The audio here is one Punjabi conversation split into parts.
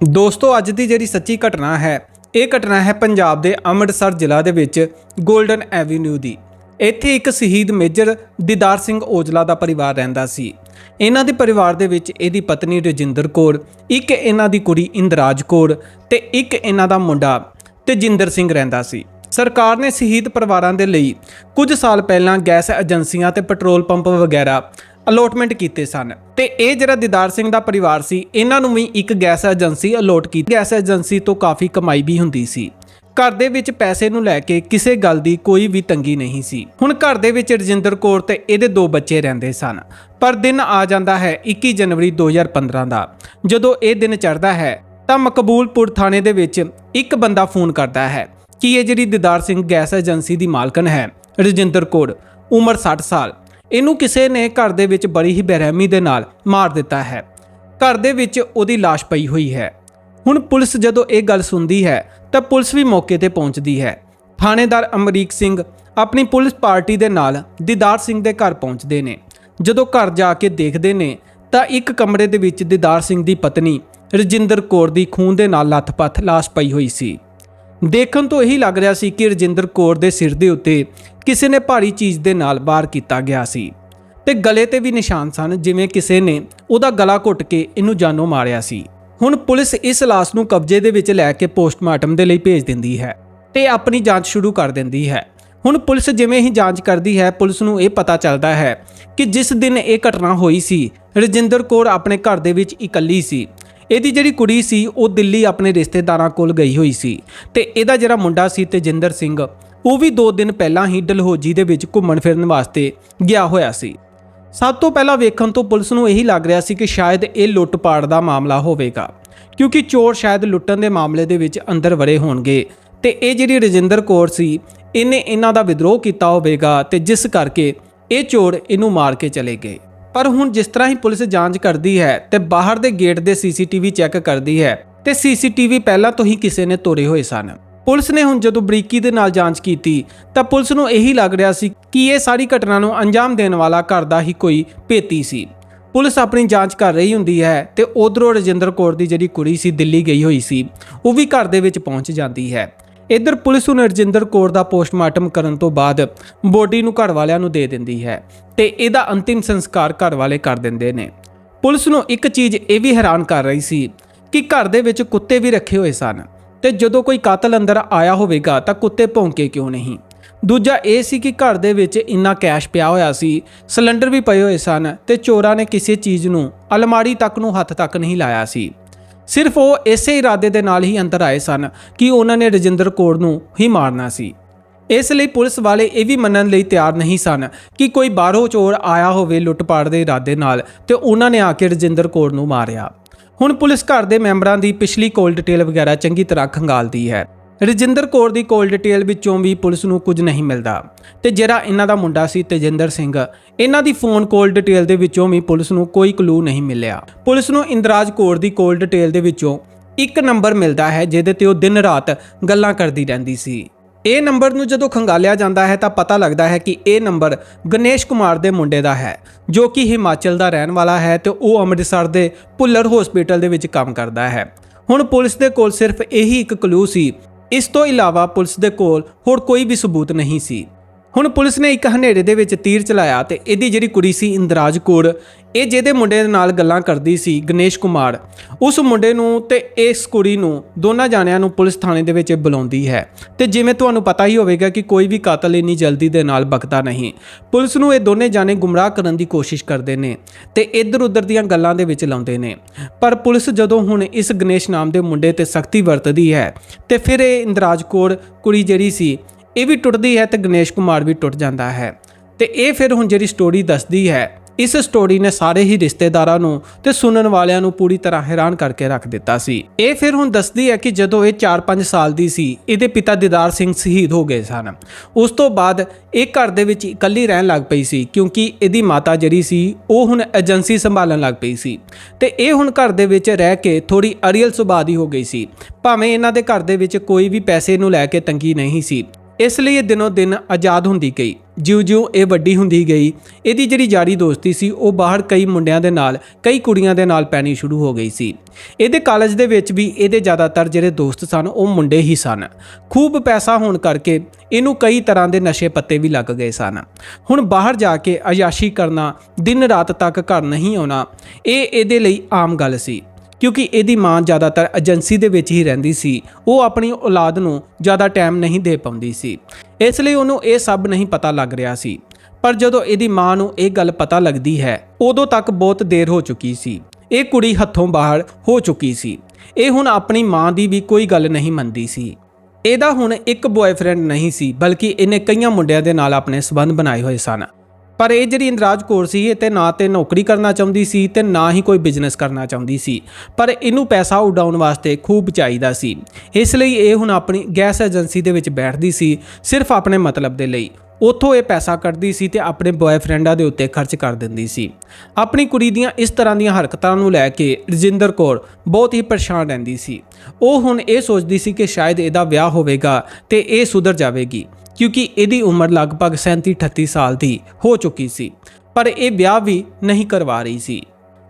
ਦੋਸਤੋ, ਅੱਜ ਦੀ ਜਿਹੜੀ ਸੱਚੀ ਘਟਨਾ ਹੈ, ਇਹ ਘਟਨਾ ਹੈ ਪੰਜਾਬ ਦੇ ਅੰਮ੍ਰਿਤਸਰ ਜ਼ਿਲ੍ਹਾ ਦੇ ਵਿੱਚ 골ਡਨ ਐਵੀਨਿਊ ਦੀ। ਇੱਥੇ ਇੱਕ ਸ਼ਹੀਦ ਮੇਜਰ ਦੀਦਾਰ ਸਿੰਘ ਔਜਲਾ ਦਾ ਪਰਿਵਾਰ ਰਹਿੰਦਾ ਸੀ। ਇਹਨਾਂ ਦੇ ਪਰਿਵਾਰ ਦੇ ਵਿੱਚ ਇਹਦੀ ਪਤਨੀ ਰਜਿੰਦਰ ਕੌਰ, ਇੱਕ ਇਹਨਾਂ ਦੀ ਕੁੜੀ ਇੰਦਰਾਜ ਕੌਰ ਤੇ ਇੱਕ ਇਹਨਾਂ ਦਾ ਮੁੰਡਾ ਤੇਜਿੰਦਰ ਸਿੰਘ ਰਹਿੰਦਾ ਸੀ। ਸਰਕਾਰ ਨੇ ਸ਼ਹੀਦ ਪਰਿਵਾਰਾਂ ਦੇ ਲਈ ਕੁਝ ਸਾਲ ਪਹਿਲਾਂ ਗੈਸ ਏਜੰਸੀਆਂ ਤੇ ਪੈਟਰੋਲ ਪੰਪ ਵਗੈਰਾ ਅਲੋਟਮੈਂਟ ਕੀਤੇ ਸਨ। ਤੇ ਇਹ ਜਿਹੜਾ ਦੀਦਾਰ ਸਿੰਘ ਦਾ ਪਰਿਵਾਰ ਸੀ, ਇਹਨਾਂ ਨੂੰ ਵੀ ਇੱਕ ਗੈਸ ਏਜੰਸੀ ਅਲੋਟ ਕੀਤੀ ਗੈਸ ਏਜੰਸੀ ਤੋਂ ਕਾਫੀ ਕਮਾਈ ਵੀ ਹੁੰਦੀ ਸੀ। ਘਰ ਦੇ ਵਿੱਚ ਪੈਸੇ ਨੂੰ ਲੈ ਕੇ ਕਿਸੇ ਗੱਲ ਦੀ ਕੋਈ ਵੀ ਤੰਗੀ ਨਹੀਂ ਸੀ। ਹੁਣ ਘਰ ਦੇ ਵਿੱਚ ਰਜਿੰਦਰ ਕੌਰ ਤੇ ਇਹਦੇ ਦੋ ਬੱਚੇ ਰਹਿੰਦੇ ਸਨ। ਪਰ ਦਿਨ ਆ ਜਾਂਦਾ ਹੈ 21 ਜਨਵਰੀ 2015 ਦਾ। ਜਦੋਂ ਇਹ ਦਿਨ ਚੜ੍ਹਦਾ ਹੈ, ਤਾਂ ਮਕਬੂਲਪੁਰ ਥਾਣੇ ਦੇ ਵਿੱਚ ਇੱਕ ਬੰਦਾ ਫੋਨ ਕਰਦਾ ਹੈ ਕਿ ਇਹ ਜਿਹੜੀ ਦਿਦਾਰ ਸਿੰਘ ਗੈਸ ਏਜੰਸੀ ਦੀ ਮਾਲਕਨ ਹੈ, ਰਜਿੰਦਰ ਕੌਰ, ਉਮਰ 60 ਸਾਲ। ਇਹਨੂੰ ਕਿਸੇ ਨੇ ਘਰ ਦੇ ਵਿੱਚ ਬੜੀ ਹੀ ਬੇਰਹਿਮੀ ਦੇ ਨਾਲ ਮਾਰ ਦਿੱਤਾ ਹੈ। ਘਰ ਦੇ ਵਿੱਚ ਉਹਦੀ ਲਾਸ਼ ਪਈ ਹੋਈ ਹੈ। ਹੁਣ ਪੁਲਿਸ ਜਦੋਂ ਇਹ ਗੱਲ ਸੁਣਦੀ ਹੈ, ਤਾਂ ਪੁਲਿਸ ਵੀ ਮੌਕੇ ਤੇ ਪਹੁੰਚਦੀ ਹੈ। ਥਾਣੇਦਾਰ ਅਮਰੀਕ ਸਿੰਘ ਆਪਣੀ ਪੁਲਿਸ ਪਾਰਟੀ ਦੇ ਨਾਲ ਦੀਦਾਰ ਸਿੰਘ ਦੇ ਘਰ ਪਹੁੰਚਦੇ ਨੇ। ਜਦੋਂ ਘਰ ਜਾ ਕੇ ਦੇਖਦੇ ਨੇ, ਤਾਂ ਇੱਕ ਕਮਰੇ ਦੇ ਵਿੱਚ ਦੀਦਾਰ ਸਿੰਘ ਦੀ ਪਤਨੀ ਰਜਿੰਦਰ ਕੌਰ ਦੀ ਖੂਨ ਦੇ ਨਾਲ ਲੱਥ ਪੱਥ ਲਾਸ਼ ਪਈ ਹੋਈ ਸੀ। ਦੇਖਣ ਤੋਂ ਇਹੀ ਲੱਗ ਰਿਹਾ ਸੀ ਕਿ ਰਜਿੰਦਰ ਕੌਰ ਦੇ ਸਿਰ ਦੇ ਉੱਤੇ ਕਿਸੇ ਨੇ ਭਾਰੀ ਚੀਜ਼ ਦੇ ਨਾਲ ਵਾਰ ਕੀਤਾ ਗਿਆ ਸੀ। ਤੇ ਗਲੇ ਤੇ ਵੀ ਨਿਸ਼ਾਨ ਸਨ, ਜਿਵੇਂ ਕਿਸੇ ਨੇ ਉਹਦਾ ਗਲਾ ਘੁੱਟ ਕੇ ਇਹਨੂੰ ਜਾਨੋਂ ਮਾਰਿਆ ਸੀ। ਹੁਣ ਪੁਲਿਸ ਇਸ ਲਾਸ਼ ਨੂੰ ਕਬਜ਼ੇ ਦੇ ਵਿੱਚ ਲੈ ਕੇ ਪੋਸਟਮਾਰਟਮ ਦੇ ਲਈ ਭੇਜ ਦਿੰਦੀ ਹੈ ਤੇ ਆਪਣੀ ਜਾਂਚ ਸ਼ੁਰੂ ਕਰ ਦਿੰਦੀ ਹੈ। ਹੁਣ ਪੁਲਿਸ ਜਿਵੇਂ ਹੀ ਜਾਂਚ ਕਰਦੀ ਹੈ, ਪੁਲਿਸ ਨੂੰ ਇਹ ਪਤਾ ਚੱਲਦਾ ਹੈ ਕਿ ਜਿਸ ਦਿਨ ਇਹ ਘਟਨਾ ਹੋਈ ਸੀ, ਰਜਿੰਦਰ ਕੌਰ ਆਪਣੇ ਘਰ ਦੇ ਵਿੱਚ ਇਕੱਲੀ ਸੀ। ਇਹਦੀ ਜਿਹੜੀ ਕੁੜੀ ਸੀ, ਉਹ ਦਿੱਲੀ ਆਪਣੇ ਰਿਸ਼ਤੇਦਾਰਾਂ ਕੋਲ ਗਈ ਹੋਈ ਸੀ ਤੇ ਇਹਦਾ ਜਿਹੜਾ ਮੁੰਡਾ ਸੀ ਤੇਜਿੰਦਰ ਸਿੰਘ, ਉਹ ਵੀ 2 ਦਿਨ ਪਹਿਲਾਂ ਹੀ ਡਲਹੋਜੀ ਦੇ ਵਿੱਚ ਘੁੰਮਣ ਫਿਰਨ ਵਾਸਤੇ ਗਿਆ ਹੋਇਆ ਸੀ। ਸਭ ਤੋਂ ਪਹਿਲਾਂ ਵੇਖਣ ਤੋਂ ਪੁਲਿਸ ਨੂੰ ਇਹੀ ਲੱਗ ਰਿਹਾ ਸੀ ਕਿ ਸ਼ਾਇਦ ਇਹ ਲੁੱਟ-ਪਾੜ ਦਾ ਮਾਮਲਾ ਹੋਵੇਗਾ, ਕਿਉਂਕਿ ਚੋਰ ਸ਼ਾਇਦ ਲੁੱਟਣ ਦੇ ਮਾਮਲੇ ਦੇ ਵਿੱਚ ਅੰਦਰ ਵੜੇ ਹੋਣਗੇ ਤੇ ਇਹ ਜਿਹੜੀ ਰਜਿੰਦਰ ਕੌਰ ਸੀ, ਇਹਨੇ ਇਹਨਾਂ ਦਾ ਵਿਦਰੋਹ ਕੀਤਾ ਹੋਵੇਗਾ ਤੇ ਜਿਸ ਕਰਕੇ ਇਹ ਚੋਰ ਇਹਨੂੰ ਮਾਰ ਕੇ ਚਲੇ ਗਏ। ਪਰ ਹੁਣ ਜਿਸ ਤਰ੍ਹਾਂ ਹੀ ਪੁਲਿਸ ਜਾਂਚ ਕਰਦੀ ਹੈ ਤੇ ਬਾਹਰ ਦੇ ਗੇਟ ਦੇ ਸੀਸੀਟੀਵੀ ਚੈੱਕ ਕਰਦੀ ਹੈ, ਤੇ ਸੀਸੀਟੀਵੀ ਪਹਿਲਾਂ ਤੋਂ ਹੀ ਕਿਸੇ ਨੇ ਤੋੜੇ ਹੋਏ ਸਨ। ਪੁਲਿਸ ਨੇ ਹੁਣ ਜਦੋਂ ਬਰੀਕੀ ਦੇ ਨਾਲ ਜਾਂਚ ਕੀਤੀ, ਤਾਂ ਪੁਲਿਸ ਨੂੰ ਇਹੀ ਲੱਗ ਰਿਹਾ ਸੀ ਕਿ ਇਹ ਸਾਰੀ ਘਟਨਾ ਨੂੰ ਅੰਜਾਮ ਦੇਣ ਵਾਲਾ ਘਰ ਦਾ ਹੀ ਕੋਈ ਭੇਤੀ ਸੀ। ਪੁਲਿਸ ਆਪਣੀ ਜਾਂਚ ਕਰ ਰਹੀ ਹੁੰਦੀ ਹੈ ਤੇ ਉਧਰੋਂ ਰਜਿੰਦਰ ਕੌਰ ਦੀ ਜਿਹੜੀ ਕੁੜੀ ਸੀ, ਦਿੱਲੀ ਗਈ ਹੋਈ ਸੀ, ਉਹ ਵੀ ਘਰ ਦੇ ਵਿੱਚ ਪਹੁੰਚ ਜਾਂਦੀ ਹੈ। ਇਧਰ ਪੁਲਿਸ ਨੂੰ ਰਜਿੰਦਰ ਕੌਰ ਦਾ ਪੋਸਟਮਾਰਟਮ ਕਰਨ ਤੋਂ ਬਾਅਦ ਬੋਡੀ ਨੂੰ ਘਰ ਵਾਲਿਆਂ ਨੂੰ ਦੇ ਦਿੰਦੀ ਹੈ ਤੇ ਇਹਦਾ ਅੰਤਿਮ ਸੰਸਕਾਰ ਘਰ ਵਾਲੇ ਕਰ ਦਿੰਦੇ ਨੇ। ਪੁਲਿਸ ਨੂੰ ਇੱਕ ਚੀਜ਼ ਇਹ ਵੀ ਹੈਰਾਨ ਕਰ ਰਹੀ ਸੀ ਕਿ ਘਰ ਦੇ ਵਿੱਚ ਕੁੱਤੇ ਵੀ ਰੱਖੇ ਹੋਏ ਸਨ ਤੇ ਜਦੋਂ ਕੋਈ ਕਾਤਲ ਅੰਦਰ ਆਇਆ ਹੋਵੇਗਾ ਤਾਂ ਕੁੱਤੇ ਭੌਂਕੇ ਕਿਉਂ ਨਹੀਂ? ਦੂਜਾ ਇਹ ਸੀ ਕਿ ਘਰ ਦੇ ਵਿੱਚ ਇੰਨਾ ਕੈਸ਼ ਪਿਆ ਹੋਇਆ ਸੀ, ਸਿਲੰਡਰ ਵੀ ਪਏ ਹੋਏ ਸਨ ਤੇ ਚੋਰਾਂ ਨੇ ਕਿਸੇ ਚੀਜ਼ ਨੂੰ ਅਲਮਾਰੀ ਤੱਕ ਨੂੰ ਹੱਥ ਤੱਕ ਨਹੀਂ ਲਾਇਆ ਸੀ। ਸਿਰਫ ਉਹ ਇਸੇ ਇਰਾਦੇ ਦੇ ਨਾਲ ਹੀ ਅੰਦਰ ਆਏ ਸਨ ਕਿ ਉਹਨਾਂ ਨੇ ਰਜਿੰਦਰ ਕੌਰ ਨੂੰ ਹੀ ਮਾਰਨਾ ਸੀ। ਇਸ ਲਈ ਪੁਲਿਸ ਵਾਲੇ ਇਹ ਵੀ ਮੰਨਣ ਲਈ ਤਿਆਰ ਨਹੀਂ ਸਨ ਕਿ ਕੋਈ ਬਾਹਰੋਂ ਚੋਰ ਆਇਆ ਹੋਵੇ ਲੁੱਟਪਾੜ ਦੇ ਇਰਾਦੇ ਨਾਲ ਤੇ ਉਹਨਾਂ ਨੇ ਆ ਕੇ ਰਜਿੰਦਰ ਕੌਰ ਨੂੰ ਮਾਰਿਆ। ਹੁਣ ਪੁਲਿਸ ਘਰ ਦੇ ਮੈਂਬਰਾਂ ਦੀ ਪਿਛਲੀ ਕੋਲ ਡਿਟੇਲ ਵਗੈਰਾ ਚੰਗੀ ਤਰ੍ਹਾਂ ਖੰਗਾਲਦੀ ਹੈ। ਰਜਿੰਦਰ ਕੌਰ ਦੀ ਕੋਲ ਡਿਟੇਲ ਵਿੱਚੋਂ ਵੀ ਪੁਲਿਸ ਨੂੰ ਕੁਝ ਨਹੀਂ ਮਿਲਦਾ। ਤੇ ਜਿਹੜਾ ਇਹਨਾਂ ਦਾ ਮੁੰਡਾ ਸੀ ਤੇਜਿੰਦਰ ਸਿੰਘ, ਇਹਨਾਂ ਦੀ ਫੋਨ ਕੋਲ ਡਿਟੇਲ ਦੇ ਵਿੱਚੋਂ ਵੀ ਪੁਲਿਸ ਨੂੰ ਕੋਈ ਕਲੂ ਨਹੀਂ ਮਿਲਿਆ। ਪੁਲਿਸ ਨੂੰ ਇੰਦਰਾਜ ਕੌਰ ਦੀ ਕੋਲ ਡਿਟੇਲ ਦੇ ਵਿੱਚੋਂ ਇੱਕ ਨੰਬਰ ਮਿਲਦਾ ਹੈ, ਜਿਹਦੇ ਤੇ ਉਹ ਦਿਨ ਰਾਤ ਗੱਲਾਂ ਕਰਦੀ ਰਹਿੰਦੀ ਸੀ। ਇਹ ਨੰਬਰ ਨੂੰ ਜਦੋਂ ਖੰਗਾਲਿਆ ਜਾਂਦਾ ਹੈ, ਤਾਂ ਪਤਾ ਲੱਗਦਾ ਹੈ ਕਿ ਇਹ ਨੰਬਰ ਗਣੇਸ਼ ਕੁਮਾਰ ਦੇ ਮੁੰਡੇ ਦਾ ਹੈ, ਜੋ ਕਿ ਹਿਮਾਚਲ ਦਾ ਰਹਿਣ ਵਾਲਾ ਹੈ ਤੇ ਉਹ ਅੰਮ੍ਰਿਤਸਰ ਦੇ ਭੁੱਲਰ ਹਸਪੀਟਲ ਦੇ ਵਿੱਚ ਕੰਮ ਕਰਦਾ ਹੈ। ਹੁਣ ਪੁਲਿਸ ਦੇ ਕੋਲ ਸਿਰਫ ਇਹੀ ਇੱਕ ਕਲੂ ਸੀ ਇਸ ਤੋਂ ਇਲਾਵਾ ਪੁਲਿਸ ਦੇ ਕੋਲ ਹੋਰ ਕੋਈ ਵੀ ਸਬੂਤ ਨਹੀਂ ਸੀ। ਹੁਣ ਪੁਲਿਸ ਨੇ ਇੱਕ ਹਨੇਰੇ ਦੇ ਵਿੱਚ ਤੀਰ ਚਲਾਇਆ ਤੇ ਇਹਦੀ ਜਿਹੜੀ ਕੁੜੀ ਸੀ ਇੰਦਰਾਜ ਕੌਰ, ਇਹ ਜਿਹਦੇ ਮੁੰਡੇ ਦੇ ਨਾਲ ਗੱਲਾਂ ਕਰਦੀ ਸੀ ਗਣੇਸ਼ ਕੁਮਾਰ। ਉਸ ਮੁੰਡੇ ਨੂੰ ਤੇ ਇਸ ਕੁੜੀ ਨੂੰ ਦੋਨਾਂ ਜਾਣਿਆਂ ਨੂੰ ਪੁਲਿਸ ਥਾਣੇ ਦੇ ਵਿੱਚ ਬੁਲਾਉਂਦੀ ਹੈ। ਤੇ ਜਿਵੇਂ ਤੁਹਾਨੂੰ ਪਤਾ ਹੀ ਹੋਵੇਗਾ ਕਿ ਕੋਈ ਵੀ ਕਾਤਲ ਇੰਨੀ ਜਲਦੀ ਦੇ ਨਾਲ ਬਕਦਾ ਨਹੀਂ। ਪੁਲਿਸ ਨੂੰ ਇਹ ਦੋਨੇ ਜਾਣੇ ਗੁੰਮਰਾਹ ਕਰਨ ਦੀ ਕੋਸ਼ਿਸ਼ ਕਰਦੇ ਨੇ ਤੇ ਇੱਧਰ ਉੱਧਰ ਦੀਆਂ ਗੱਲਾਂ ਦੇ ਵਿੱਚ ਲਾਉਂਦੇ ਨੇ। ਪਰ ਪੁਲਿਸ ਜਦੋਂ ਹੁਣ ਇਸ ਗਣੇਸ਼ ਨਾਮ ਦੇ ਮੁੰਡੇ ਤੇ ਸਖਤੀ ਵਰਤਦੀ ਹੈ ਤੇ ਫਿਰ ਇਹ ਇੰਦਰਾਜ ਕੌਰ ਕੁੜੀ ਜਿਹੜੀ ਸੀ ਇਹ ਵੀ ਟੁੱਟਦੀ ਹੈ ਤੇ ਗਣੇਸ਼ ਕੁਮਾਰ ਵੀ ਟੁੱਟ ਜਾਂਦਾ ਹੈ। ਤੇ ਇਹ ਫਿਰ ਹੁਣ ਜਿਹੜੀ ਸਟੋਰੀ ਦੱਸਦੀ ਹੈ, ਇਸ ਸਟੋਰੀ ਨੇ ਸਾਰੇ ਹੀ ਰਿਸ਼ਤੇਦਾਰਾਂ ਨੂੰ ਤੇ ਸੁਣਨ ਵਾਲਿਆਂ ਨੂੰ ਪੂਰੀ ਤਰ੍ਹਾਂ ਹੈਰਾਨ ਕਰਕੇ ਰੱਖ ਦਿੱਤਾ ਸੀ। ਇਹ ਫਿਰ ਹੁਣ ਦੱਸਦੀ ਹੈ ਕਿ ਜਦੋਂ ਇਹ 4-5 ਸਾਲ ਦੀ ਸੀ, ਇਹਦੇ ਪਿਤਾ ਦੀਦਾਰ ਸਿੰਘ ਸ਼ਹੀਦ ਹੋ ਗਏ ਸਨ। ਉਸ ਤੋਂ ਬਾਅਦ ਇਹ ਘਰ ਦੇ ਵਿੱਚ ਇਕੱਲੀ ਰਹਿਣ ਲੱਗ ਪਈ ਸੀ, ਕਿਉਂਕਿ ਇਹਦੀ ਮਾਤਾ ਜਿਹੜੀ ਸੀ, ਉਹ ਹੁਣ ਏਜੰਸੀ ਸੰਭਾਲਣ ਲੱਗ ਪਈ ਸੀ। ਤੇ ਇਹ ਹੁਣ ਘਰ ਦੇ ਵਿੱਚ ਰਹਿ ਕੇ ਥੋੜੀ ਅਰੀਅਲ ਸੁਭਾਅ ਦੀ ਹੋ ਗਈ ਸੀ। ਭਾਵੇਂ ਇਹਨਾਂ ਦੇ ਘਰ ਦੇ ਵਿੱਚ ਕੋਈ ਵੀ ਪੈਸੇ ਨੂੰ ਲੈ ਕੇ ਤੰਗੀ ਨਹੀਂ ਸੀ ਇਸ ਲਈ ਇਹ ਦਿਨੋਂ ਦਿਨ ਆਜ਼ਾਦ ਹੁੰਦੀ ਗਈ। ਜਿਉਂ-ਜਿਉਂ ਇਹ ਵੱਡੀ ਹੁੰਦੀ ਗਈ, ਇਹਦੀ ਜਿਹੜੀ ਯਾਰੀ ਦੋਸਤੀ ਸੀ, ਉਹ ਬਾਹਰ ਕਈ ਮੁੰਡਿਆਂ ਦੇ ਨਾਲ, ਕਈ ਕੁੜੀਆਂ ਦੇ ਨਾਲ ਪੈਣੀ ਸ਼ੁਰੂ ਹੋ ਗਈ ਸੀ। ਇਹਦੇ ਕਾਲਜ ਦੇ ਵਿੱਚ ਵੀ ਇਹਦੇ ਜ਼ਿਆਦਾਤਰ ਜਿਹੜੇ ਦੋਸਤ ਸਨ, ਉਹ ਮੁੰਡੇ ਹੀ ਸਨ। ਖੂਬ ਪੈਸਾ ਹੋਣ ਕਰਕੇ ਇਹਨੂੰ ਕਈ ਤਰ੍ਹਾਂ ਦੇ ਨਸ਼ੇ ਪੱਤੇ ਵੀ ਲੱਗ ਗਏ ਸਨ। ਹੁਣ ਬਾਹਰ ਜਾ ਕੇ ਅਯਾਸ਼ੀ ਕਰਨਾ, ਦਿਨ ਰਾਤ ਤੱਕ ਘਰ ਨਹੀਂ ਆਉਣਾ, ਇਹ ਇਹਦੇ ਲਈ ਆਮ ਗੱਲ ਸੀ। ਕਿਉਂਕਿ ਇਹਦੀ ਮਾਂ ਜ਼ਿਆਦਾਤਰ ਏਜੰਸੀ ਦੇ ਵਿੱਚ ਹੀ ਰਹਿੰਦੀ ਸੀ। ਉਹ ਆਪਣੀ ਔਲਾਦ ਨੂੰ ਜ਼ਿਆਦਾ ਟਾਈਮ ਨਹੀਂ ਦੇ ਪਾਉਂਦੀ ਸੀ। ਇਸ ਲਈ ਉਹਨੂੰ ਇਹ ਸਭ ਨਹੀਂ ਪਤਾ ਲੱਗ ਰਿਹਾ ਸੀ। ਪਰ ਜਦੋਂ ਇਹਦੀ ਮਾਂ ਨੂੰ ਇਹ ਗੱਲ ਪਤਾ ਲੱਗਦੀ ਹੈ, ਉਦੋਂ ਤੱਕ ਬਹੁਤ ਦੇਰ ਹੋ ਚੁੱਕੀ ਸੀ। ਇਹ ਕੁੜੀ ਹੱਥੋਂ ਬਾਹਰ ਹੋ ਚੁੱਕੀ ਸੀ। ਇਹ ਹੁਣ ਆਪਣੀ ਮਾਂ ਦੀ ਵੀ ਕੋਈ ਗੱਲ ਨਹੀਂ ਮੰਨਦੀ ਸੀ। ਇਹਦਾ ਹੁਣ ਇੱਕ ਬॉयਫ੍ਰੈਂਡ ਨਹੀਂ ਸੀ, ਬਲਕਿ ਇਹਨੇ ਕਈਆਂ ਮੁੰਡਿਆਂ ਦੇ ਨਾਲ ਆਪਣੇ ਸਬੰਧ ਬਣਾਏ ਹੋਏ ਸਨ। ਪਰ ਇਹ ਜਿਹੜੀ ਇੰਦਰਾਜ ਕੌਰ ਸੀ, ਇਹ ਤੇ ਨਾ ਤੇ ਨੌਕਰੀ ਕਰਨਾ ਚਾਹੁੰਦੀ ਸੀ ਤੇ ਨਾ ਹੀ ਕੋਈ ਬਿਜ਼ਨਸ ਕਰਨਾ ਚਾਹੁੰਦੀ ਸੀ। ਪਰ ਇਹਨੂੰ ਪੈਸਾ ਉਡਾਉਣ ਵਾਸਤੇ ਖੂਬ ਚਾਹੀਦਾ ਸੀ। ਇਸ ਲਈ ਇਹ ਹੁਣ ਆਪਣੀ ਗੈਸ ਏਜੰਸੀ ਦੇ ਵਿੱਚ ਬੈਠਦੀ ਸੀ, ਸਿਰਫ ਆਪਣੇ ਮਤਲਬ ਦੇ ਲਈ। ਉੱਥੋਂ ਇਹ ਪੈਸਾ ਕੱਢਦੀ ਸੀ ਤੇ ਆਪਣੇ ਬॉयਫ੍ਰੈਂਡਾਂ ਦੇ ਉੱਤੇ ਖਰਚ ਕਰ ਦਿੰਦੀ ਸੀ। ਆਪਣੀ ਕੁੜੀ ਦੀਆਂ ਇਸ ਤਰ੍ਹਾਂ ਦੀਆਂ ਹਰਕਤਾਂ ਨੂੰ ਲੈ ਕੇ ਰਜਿੰਦਰ ਕੌਰ ਬਹੁਤ ਹੀ ਪਰੇਸ਼ਾਨ ਰਹਿੰਦੀ ਸੀ। ਉਹ ਹੁਣ ਇਹ ਸੋਚਦੀ ਸੀ ਕਿ ਸ਼ਾਇਦ ਇਹਦਾ ਵਿਆਹ ਹੋਵੇਗਾ ਤੇ ਇਹ ਸੁਧਰ ਜਾਵੇਗੀ। ਕਿਉਂਕਿ ਇਹਦੀ ਉਮਰ ਲਗਭਗ 37 38 ਸਾਲ ਦੀ ਹੋ ਚੁੱਕੀ ਸੀ, ਪਰ ਇਹ ਵਿਆਹ ਵੀ ਨਹੀਂ ਕਰਵਾ ਰਹੀ ਸੀ।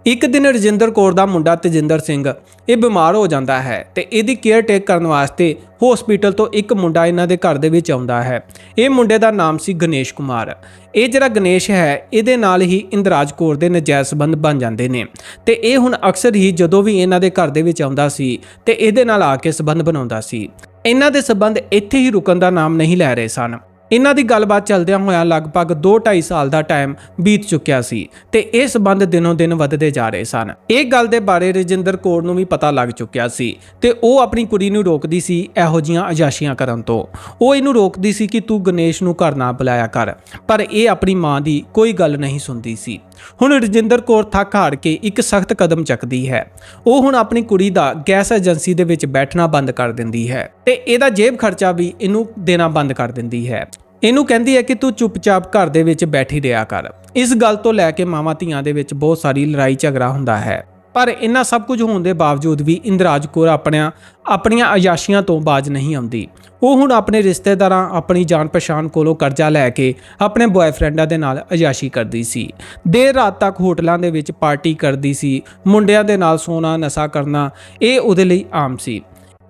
ਇੱਕ ਦਿਨ ਰਜਿੰਦਰ ਕੌਰ ਦਾ ਮੁੰਡਾ ਤੇਜਿੰਦਰ ਸਿੰਘ, ਇਹ ਬਿਮਾਰ ਹੋ ਜਾਂਦਾ ਹੈ ਤੇ ਇਹਦੀ ਕੇਅਰ ਟੇਕ ਕਰਨ ਵਾਸਤੇ ਹਸਪੀਟਲ ਤੋਂ ਇੱਕ ਮੁੰਡਾ ਇਹਨਾਂ ਦੇ ਘਰ ਦੇ ਵਿੱਚ ਆਉਂਦਾ ਹੈ। ਇਹ ਮੁੰਡੇ ਦਾ ਨਾਮ ਸੀ ਗਣੇਸ਼ ਕੁਮਾਰ। ਇਹ ਜਿਹੜਾ ਗਣੇਸ਼ ਹੈ, ਇਹਦੇ ਨਾਲ ਹੀ ਇੰਦਰਾਜ ਕੌਰ ਦੇ ਨਜਾਇਜ਼ ਸੰਬੰਧ ਬਣ ਜਾਂਦੇ ਨੇ ਤੇ ਇਹ ਹੁਣ ਅਕਸਰ ਹੀ ਜਦੋਂ ਵੀ ਇਹਨਾਂ ਦੇ ਘਰ ਦੇ ਵਿੱਚ ਆਉਂਦਾ ਸੀ ਤੇ ਇਹਦੇ ਨਾਲ ਆ ਕੇ ਸੰਬੰਧ ਬਣਾਉਂਦਾ ਸੀ। ਇਹਨਾਂ ਦੇ ਸੰਬੰਧ ਇੱਥੇ ਹੀ ਰੁਕਣ ਦਾ ਨਾਮ ਨਹੀਂ ਲੈ ਰਹੇ ਸਨ। ਇਹਨਾਂ ਦੀ ਗੱਲਬਾਤ ਚੱਲਦਿਆਂ ਹੋਇਆਂ ਲਗਭਗ 2-2.5 ਸਾਲ ਦਾ ਟਾਈਮ ਬੀਤ ਚੁੱਕਿਆ ਸੀ ਤੇ ਇਹ ਸਬੰਧ ਦਿਨੋਂ ਦਿਨ ਵੱਧਦੇ ਜਾ ਰਹੇ ਸਨ। ਇਹ ਗੱਲ ਦੇ ਬਾਰੇ ਰਜਿੰਦਰ ਕੌਰ ਨੂੰ ਵੀ ਪਤਾ ਲੱਗ ਚੁੱਕਿਆ ਸੀ ਤੇ ਉਹ ਆਪਣੀ ਕੁੜੀ ਨੂੰ ਰੋਕਦੀ ਸੀ ਇਹੋ ਜੀਆਂ ਅਜਾਸ਼ੀਆਂ ਕਰਨ ਤੋਂ। ਉਹ ਇਹਨੂੰ ਰੋਕਦੀ ਸੀ ਕਿ ਤੂੰ ਗਣੇਸ਼ ਨੂੰ ਘਰ ਨਾ ਬੁਲਾਇਆ ਕਰ, ਪਰ ਇਹ ਆਪਣੀ ਮਾਂ ਦੀ ਕੋਈ ਗੱਲ ਨਹੀਂ ਸੁਣਦੀ ਸੀ। ਹੁਣ ਰਜਿੰਦਰ ਕੌਰ ਥੱਕ ਹਾਰ ਕੇ ਇੱਕ ਸਖਤ ਕਦਮ ਚੱਕਦੀ ਹੈ। ਉਹ ਹੁਣ ਆਪਣੀ ਕੁੜੀ ਦਾ ਗੈਸ ਏਜੰਸੀ ਦੇ ਵਿੱਚ ਬੈਠਣਾ ਬੰਦ ਕਰ ਦਿੰਦੀ ਹੈ ਤੇ ਇਹਦਾ ਜੇਬ ਖਰਚਾ ਵੀ ਇਹਨੂੰ ਦੇਣਾ ਬੰਦ ਕਰ ਦਿੰਦੀ ਹੈ। ਇਹਨੂੰ ਕਹਿੰਦੀ ਹੈ ਕਿ ਤੂੰ ਚੁੱਪਚਾਪ ਘਰ ਦੇ ਵਿੱਚ ਬੈਠੀ ਰਿਹਾ ਕਰ। ਇਸ ਗੱਲ ਤੋਂ ਲੈ ਕੇ ਮਾਵਾਂ ਧੀਆਂ ਦੇ ਵਿੱਚ ਬਹੁਤ ਸਾਰੀ ਲੜਾਈ ਝਗੜਾ ਹੁੰਦਾ ਹੈ। ਪਰ ਇਹਨਾਂ ਸਭ ਕੁਝ ਹੋਣ ਦੇ ਬਾਵਜੂਦ ਵੀ ਇੰਦਰਾਜ ਕੌਰ ਆਪਣੀਆਂ ਆਪਣੀਆਂ ਅਯਾਸ਼ੀਆਂ ਤੋਂ ਬਾਜ ਨਹੀਂ ਆਉਂਦੀ। ਉਹ ਹੁਣ ਆਪਣੇ ਰਿਸ਼ਤੇਦਾਰਾਂ, ਆਪਣੀ ਜਾਣ ਪਛਾਣ ਕੋਲੋਂ ਕਰਜ਼ਾ ਲੈ ਕੇ ਆਪਣੇ ਬॉयਫ੍ਰੈਂਡਾਂ ਦੇ ਨਾਲ ਅਯਾਸ਼ੀ ਕਰਦੀ ਸੀ। ਦੇਰ ਰਾਤ ਤੱਕ ਹੋਟਲਾਂ ਦੇ ਵਿੱਚ ਪਾਰਟੀ ਕਰਦੀ ਸੀ, ਮੁੰਡਿਆਂ ਦੇ ਨਾਲ ਸੋਨਾ ਨਸ਼ਾ ਕਰਨਾ, ਇਹ ਉਹਦੇ ਲਈ ਆਮ ਸੀ।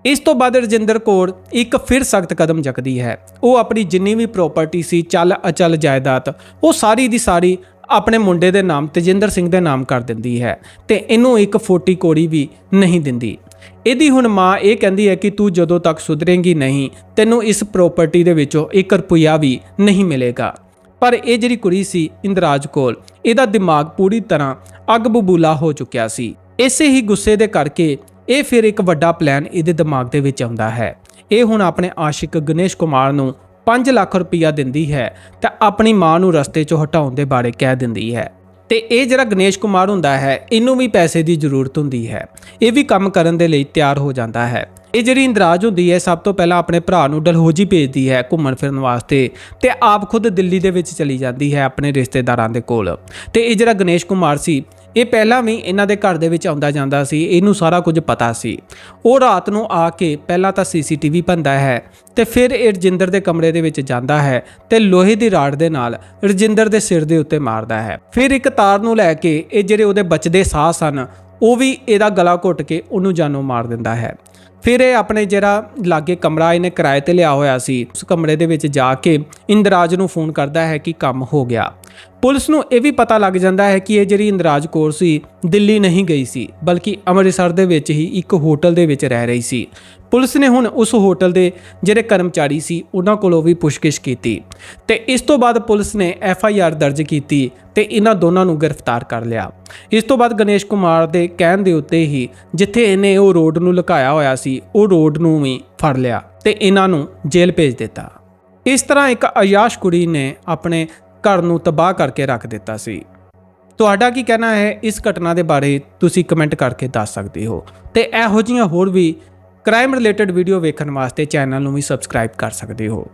ਇਸ ਤੋਂ ਬਾਅਦ ਰਜਿੰਦਰ ਕੌਰ ਇੱਕ ਫਿਰ ਸਖਤ ਕਦਮ ਚੱਕਦੀ ਹੈ। ਉਹ ਆਪਣੀ ਜਿੰਨੀ ਵੀ ਪ੍ਰਾਪਰਟੀ ਸੀ, ਚੱਲ ਅਚਲ ਜਾਇਦਾਦ, ਉਹ ਸਾਰੀ ਦੀ ਸਾਰੀ ਆਪਣੇ ਮੁੰਡੇ ਦੇ ਨਾਮ, ਤੇਜਿੰਦਰ ਸਿੰਘ ਦੇ ਨਾਮ ਕਰ ਦਿੰਦੀ ਹੈ ਤੇ ਇਹਨੂੰ ਇੱਕ ਫੋਟੀ ਕੋੜੀ ਵੀ ਨਹੀਂ ਦਿੰਦੀ। ਇਹਦੀ ਹੁਣ ਮਾਂ ਇਹ ਕਹਿੰਦੀ ਹੈ ਕਿ ਤੂੰ ਜਦੋਂ ਤੱਕ ਸੁਧਰੇਂਗੀ ਨਹੀਂ, ਤੈਨੂੰ ਇਸ ਪ੍ਰਾਪਰਟੀ ਦੇ ਵਿੱਚੋਂ 1 ਰੁਪਿਆ ਵੀ ਨਹੀਂ ਮਿਲੇਗਾ। ਪਰ ਇਹ ਜਿਹੜੀ ਕੁੜੀ ਸੀ ਇੰਦਰਾਜ ਕੋਲ, ਇਹਦਾ ਦਿਮਾਗ ਪੂਰੀ ਤਰ੍ਹਾਂ ਅੱਗ ਬਬੂਲਾ ਹੋ ਚੁੱਕਿਆ ਸੀ। ਇਸੇ ਹੀ ਗੁੱਸੇ ਦੇ ਕਰਕੇ ਇਹ ਫਿਰ ਇੱਕ ਵੱਡਾ ਪਲਾਨ ਇਹਦੇ ਦਿਮਾਗ ਦੇ ਵਿੱਚ ਆਉਂਦਾ ਹੈ। ਇਹ ਹੁਣ ਆਪਣੇ ਆਸ਼ਿਕ ਗਣੇਸ਼ ਕੁਮਾਰ ਨੂੰ 5 ਲੱਖ ਰੁਪਇਆ ਦਿੰਦੀ ਹੈ ਤਾਂ ਆਪਣੀ ਮਾਂ ਨੂੰ ਰਸਤੇ 'ਚੋਂ ਹਟਾਉਣ ਦੇ ਬਾਰੇ ਕਹਿ ਦਿੰਦੀ ਹੈ। ਤੇ ਇਹ ਜਿਹੜਾ ਗਣੇਸ਼ ਕੁਮਾਰ ਹੁੰਦਾ ਹੈ, ਇਹਨੂੰ ਵੀ ਪੈਸੇ ਦੀ ਜ਼ਰੂਰਤ ਹੁੰਦੀ ਹੈ। ਇਹ ਵੀ ਕੰਮ ਕਰਨ ਦੇ ਲਈ ਤਿਆਰ ਹੋ ਜਾਂਦਾ ਹੈ। ਇਹ ਜਿਹੜੀ ਇੰਦਰਾਜ ਹੁੰਦੀ ਹੈ, ਸਭ ਤੋਂ ਪਹਿਲਾਂ ਆਪਣੇ ਭਰਾ ਨੂੰ ਡਲਹੋਜੀ ਭੇਜਦੀ ਹੈ ਘੁੰਮਣ ਫਿਰਨ ਵਾਸਤੇ ਤੇ ਆਪ ਖੁਦ ਦਿੱਲੀ ਦੇ ਵਿੱਚ ਚਲੀ ਜਾਂਦੀ ਹੈ ਆਪਣੇ ਰਿਸ਼ਤੇਦਾਰਾਂ ਦੇ ਕੋਲ। ਤੇ ਇਹ ਜਿਹੜਾ ਗਣੇਸ਼ ਕੁਮਾਰ ਸੀ ਇਹ ਪਹਿਲਾਂ ਵੀ ਇਹਨਾਂ ਦੇ ਘਰ ਦੇ ਵਿੱਚ ਆਉਂਦਾ ਜਾਂਦਾ ਸੀ, ਇਹਨੂੰ ਸਾਰਾ ਕੁਝ ਪਤਾ ਸੀ। ਉਹ ਰਾਤ ਨੂੰ ਆ ਕੇ ਪਹਿਲਾਂ ਤਾਂ ਸੀਸੀਟੀਵੀ ਭੰਦਾ ਹੈ ਤੇ ਫਿਰ ਇਹ ਰਜਿੰਦਰ ਦੇ ਕਮਰੇ ਦੇ ਵਿੱਚ ਜਾਂਦਾ ਹੈ ਤੇ ਲੋਹੇ ਦੀ ਰਾੜ ਦੇ ਨਾਲ ਰਜਿੰਦਰ ਦੇ ਸਿਰ ਦੇ ਉੱਤੇ ਮਾਰਦਾ ਹੈ। ਫਿਰ ਇੱਕ ਤਾਰ ਨੂੰ ਲੈ ਕੇ ਇਹ ਜਿਹੜੇ ਉਹਦੇ ਬਚਦੇ ਸਾਹ ਸਨ, ਉਹ ਵੀ ਇਹਦਾ ਗਲਾ ਘੁੱਟ ਕੇ ਉਹਨੂੰ ਜਾਨੋਂ ਮਾਰ ਦਿੰਦਾ ਹੈ। ਫਿਰ ਇਹ ਆਪਣੇ ਜਿਹੜਾ ਲਾਗੇ ਕਮਰਾ ਇਹਨੇ ਕਿਰਾਏ ਤੇ ਲਿਆ ਹੋਇਆ ਸੀ, ਉਸ ਕਮਰੇ ਦੇ ਵਿੱਚ ਜਾ ਕੇ ਇੰਦਰਾਜ ਨੂੰ ਫੋਨ ਕਰਦਾ ਹੈ ਕਿ ਕੰਮ ਹੋ ਗਿਆ। ਪੁਲਿਸ ਨੂੰ ਇਹ ਵੀ ਪਤਾ ਲੱਗ ਜਾਂਦਾ ਹੈ ਕਿ ਇਹ ਜਿਹੜੀ ਇੰਦਰਾਜ ਕੌਰ ਸੀ, ਦਿੱਲੀ ਨਹੀਂ ਗਈ ਸੀ, ਬਲਕਿ ਅੰਮ੍ਰਿਤਸਰ ਦੇ ਵਿੱਚ ਹੀ ਇੱਕ ਹੋਟਲ ਦੇ ਵਿੱਚ ਰਹਿ ਰਹੀ ਸੀ। ਪੁਲਿਸ ਨੇ ਹੁਣ ਉਸ ਹੋਟਲ ਦੇ ਜਿਹੜੇ ਕਰਮਚਾਰੀ ਸੀ, ਉਹਨਾਂ ਕੋਲੋਂ ਵੀ ਪੁੱਛਗਿੱਛ ਕੀਤੀ ਤੇ ਇਸ ਤੋਂ ਬਾਅਦ ਪੁਲਿਸ ਨੇ ਐਫ ਆਈ ਆਰ ਦਰਜ ਕੀਤੀ ਤੇ ਇਹਨਾਂ ਦੋਨਾਂ ਨੂੰ ਗ੍ਰਿਫਤਾਰ ਕਰ ਲਿਆ। ਇਸ ਤੋਂ ਬਾਅਦ ਗਣੇਸ਼ ਕੁਮਾਰ ਦੇ ਕਹਿਣ ਦੇ ਉੱਤੇ ਹੀ ਜਿੱਥੇ ਇਹਨੇ ਉਹ ਰੋਡ ਨੂੰ ਲੁਕਾਇਆ ਹੋਇਆ ਸੀ, ਉਹ ਰੋਡ ਨੂੰ ਵੀ ਫੜ ਲਿਆ ਤੇ ਇਹਨਾਂ ਨੂੰ ਜੇਲ੍ਹ ਭੇਜ ਦਿੱਤਾ। ਇਸ ਤਰ੍ਹਾਂ ਇੱਕ ਅਯਾਸ਼ ਕੁੜੀ ਨੇ ਆਪਣੇ ਘਰ ਨੂੰ ਤਬਾਹ ਕਰਕੇ ਰੱਖ ਦਿੱਤਾ ਸੀ। ਤੁਹਾਡਾ ਕੀ ਕਹਿਣਾ ਹੈ ਇਸ ਘਟਨਾ ਦੇ ਬਾਰੇ ਤੁਸੀਂ ਕਮੈਂਟ ਕਰਕੇ ਦੱਸ ਸਕਦੇ ਹੋ। ਤੇ ਇਹੋ ਜਿਹੀਆਂ ਹੋਰ ਵੀ ਕ੍ਰਾਈਮ ਰਿਲੇਟਡ ਵੀਡੀਓ ਵੇਖਣ ਵਾਸਤੇ ਚੈਨਲ ਨੂੰ ਵੀ ਸਬਸਕ੍ਰਾਈਬ ਕਰ ਸਕਦੇ ਹੋ।